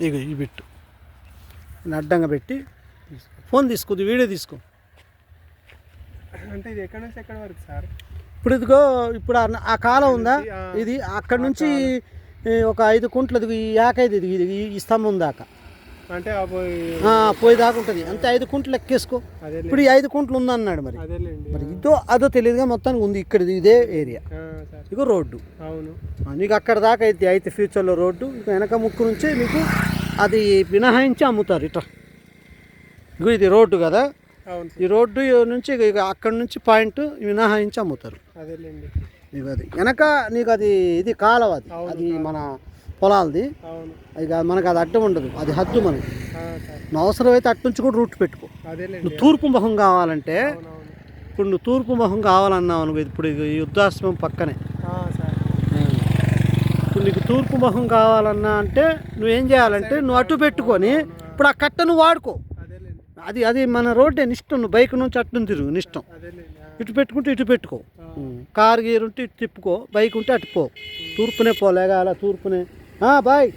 ఇగో ఈ ఇలా అడ్డంగా పెట్టి ఫోన్ తీసుకో వీడియో తీసుకో. అంటే ఇది ఎక్కడి నుంచి ఎక్కడి వరకు సార్? ఇప్పుడు ఇదిగో ఇప్పుడు ఆ- కాలం ఉందా? ఇది అక్కడ నుంచి ఒక ఐదు కుంట్లు ఇది ఇది ఇది ఈ స్తంభం దాకా. అంటే పోయి దాకా ఉంటుంది. అంతే ఐదు కుంట్లు లెక్కేసుకో. అదే ఇప్పుడు ఈ ఐదు కుంట్లు ఉందన్నాడు మరి. మరి ఇదో అదో తెలియదుగా మొత్తానికి ఉంది ఇక్కడ ఇదే ఏరియా ఇగో రోడ్డు. అవును. నీకు అక్కడ దాకా అయితే అయితే ఫ్యూచర్లో రోడ్డు ఇక వెనక ముక్కు నుంచి మీకు అది మినహాయించి అమ్ముతారు ఇట్లా. ఇగో ఇది రోడ్డు కదా. ఈ రోడ్డు నుంచి ఇక ఇక అక్కడ నుంచి పాయింట్ మినహాయించి అమ్ముతారు. అదేలేండి. నీకు అది. వెనక నీకు అది ఇది కాలవ అది. అది మన పొలాలది. ఇక మనకు అది అడ్డం ఉండదు. అది హద్దు మనకి నువ్వు అవసరమైతే అటు నుంచి కూడా రూట్ పెట్టుకో. నువ్వు తూర్పు ముఖం కావాలంటే ఇప్పుడు నువ్వు తూర్పు ముఖం కావాలన్నావు అనుకో ఇప్పుడు వృద్ధాశ్రమం పక్కనే. ఇప్పుడు నీకు తూర్పు ముఖం కావాలన్నా అంటే నువ్వేం చేయాలంటే నువ్వు అటు పెట్టుకొని ఇప్పుడు ఆ కట్ట నువ్వు వాడుకో. అది అది మన రోడ్డే నిష్టం నువ్వు బైక్ నుంచి అటు తిరుగు నిష్టం. ఇటు పెట్టుకుంటే ఇటు పెట్టుకో. కారు గీరు ఉంటే ఇటు తిప్పుకో బైక్ ఉంటే అటు పో. తూర్పునే పోలేగా అలా తూర్పునే. బాయ్.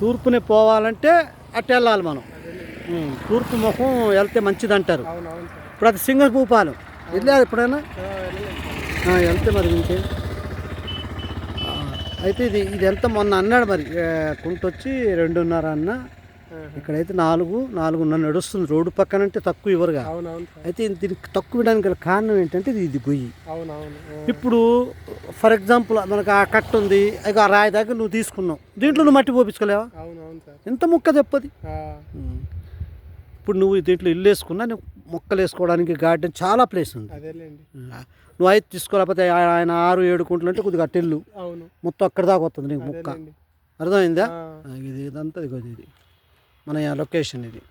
తూర్పునే పోవాలంటే అటు వెళ్ళాలి మనం. తూర్పు ముఖం వెళ్తే మంచిది అంటారు ఇప్పుడు అది సింగర్ భూపాలం వెళ్ళారు ఎప్పుడైనా? వెళ్తే మరి ఇంకే. అయితే ఇది ఇది ఎంత మొన్న అన్నాడు మరి. కుంటొచ్చి రెండున్నర అన్న. ఇక్కడైతే నాలుగు నాలుగున్నర నడుస్తుంది. రోడ్డు పక్కన అంటే తక్కువ ఇవ్వరుగా. అయితే దీనికి తక్కువ ఇవ్వడానికి గల కారణం ఏంటంటే ఇది ఇది గొయ్యి. ఇప్పుడు ఫర్ ఎగ్జాంపుల్ మనకు ఆ కట్ట ఉంది. ఇక ఆ రాయి దగ్గర నువ్వు తీసుకున్నావు. దీంట్లో నువ్వు మట్టి పోపించుకోలేవా ఎంత ముక్క చెప్పది ఆ, ఇప్పుడు నువ్వు దీంట్లో ఇల్లు వేసుకున్నా నువ్వు మొక్కలు వేసుకోవడానికి గార్డెన్ చాలా ప్లేస్ ఉంది. నువ్వు అయితే తీసుకోలేకపోతే ఆయన ఆరు ఏడు కుంటలు అంటే కొద్దిగా అట్టెళ్ళు మొత్తం అక్కడ దాకా వస్తుంది నీకు ముక్క. అర్థమైందా? ఇది ఇదంతా ఇది. మన లొకేషన్ ఇది.